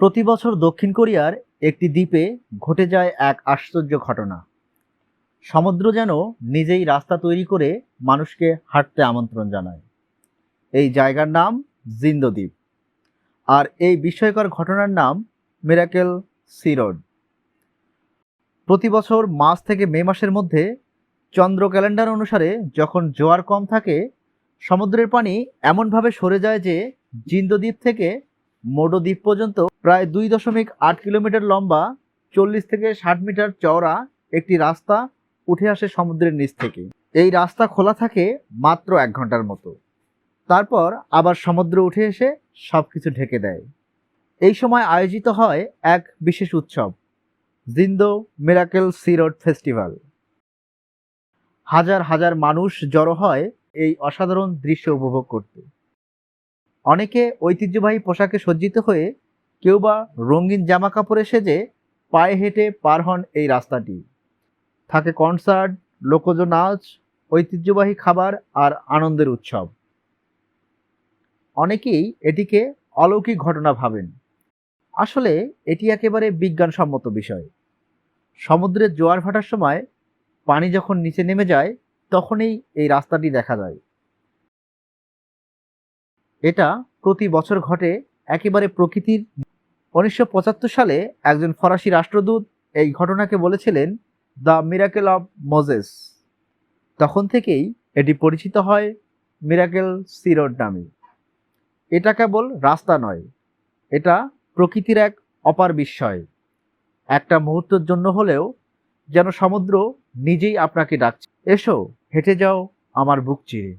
প্রতি বছর দক্ষিণ কোরিয়ার একটি দ্বীপে ঘটে যায় এক আশ্চর্য ঘটনা। সমুদ্র যেন নিজেই রাস্তা তৈরি করে মানুষকে হাঁটতে আমন্ত্রণ জানায়। এই জায়গার নাম জিন্দো দ্বীপ। আর এই বিস্ময়কর ঘটনার নাম মিরাকেল সি রোড প্রতি বছর মার্চ থেকে মে মাসের মধ্যে চন্দ্র ক্যালেন্ডার অনুসারে যখন জোয়ার কম থাকে, সমুদ্রের পানি এমনভাবে সরে যায় যে জিন্দো দ্বীপ থেকে মোডো দ্বীপ পর্যন্ত প্রায় দুই দশমিক আট কিলোমিটার লম্বা, চল্লিশ থেকে ষাট মিটার চওড়া একটি রাস্তা উঠে আসে সমুদ্রের নিচ থেকে। এই রাস্তা খোলা থাকে মাত্র এক ঘণ্টার মতো। তারপর আবার সমুদ্র উঠে এসে সব কিছু ঢেকে দেয়। এই সময় আয়োজিত হয় এক বিশেষ উৎসব, Jindo miracle sea road festival. হাজার হাজার মানুষ জড়ো হয় এই অসাধারণ দৃশ্য উপভোগ করতে। অনেকে ঐতিহ্যবাহী পোশাকে সজ্জিত হয়ে কেউ বা রঙিন জামা কাপড়ে সেজে পায়ে হেঁটে পার হন এই রাস্তাটি। থাকে কনসার্ট, লোকজ নাচ, ঐতিহ্যবাহী খাবার আর আনন্দের উৎসব। অনেকেই এটিকে অলৌকিক ঘটনা ভাবেন। আসলে এটি একেবারে বিজ্ঞানসম্মত বিষয়। সমুদ্রের জোয়ার ভাটার সময় পানি যখন নিচে নেমে যায়, তখনই এই রাস্তাটি দেখা যায়। এটা প্রতি বছর ঘটে একেবারে প্রকৃতির। উনিশশো পঁচাত্তর সালে একজন ফরাসি রাষ্ট্রদূত এই ঘটনাকে বলেছিলেন, দ্য মিরাকেল অফ মোজেস তখন থেকেই এটি পরিচিত হয় মিরাকেল সিরোড নামে। এটা কেবল রাস্তা নয়, এটা প্রকৃতির এক অপার বিস্ময়। একটা মুহূর্তের জন্য হলেও যেন সমুদ্র নিজেই আপনাকে ডাকছে। এসো, হেঁটে যাও আমার বুক চিরে।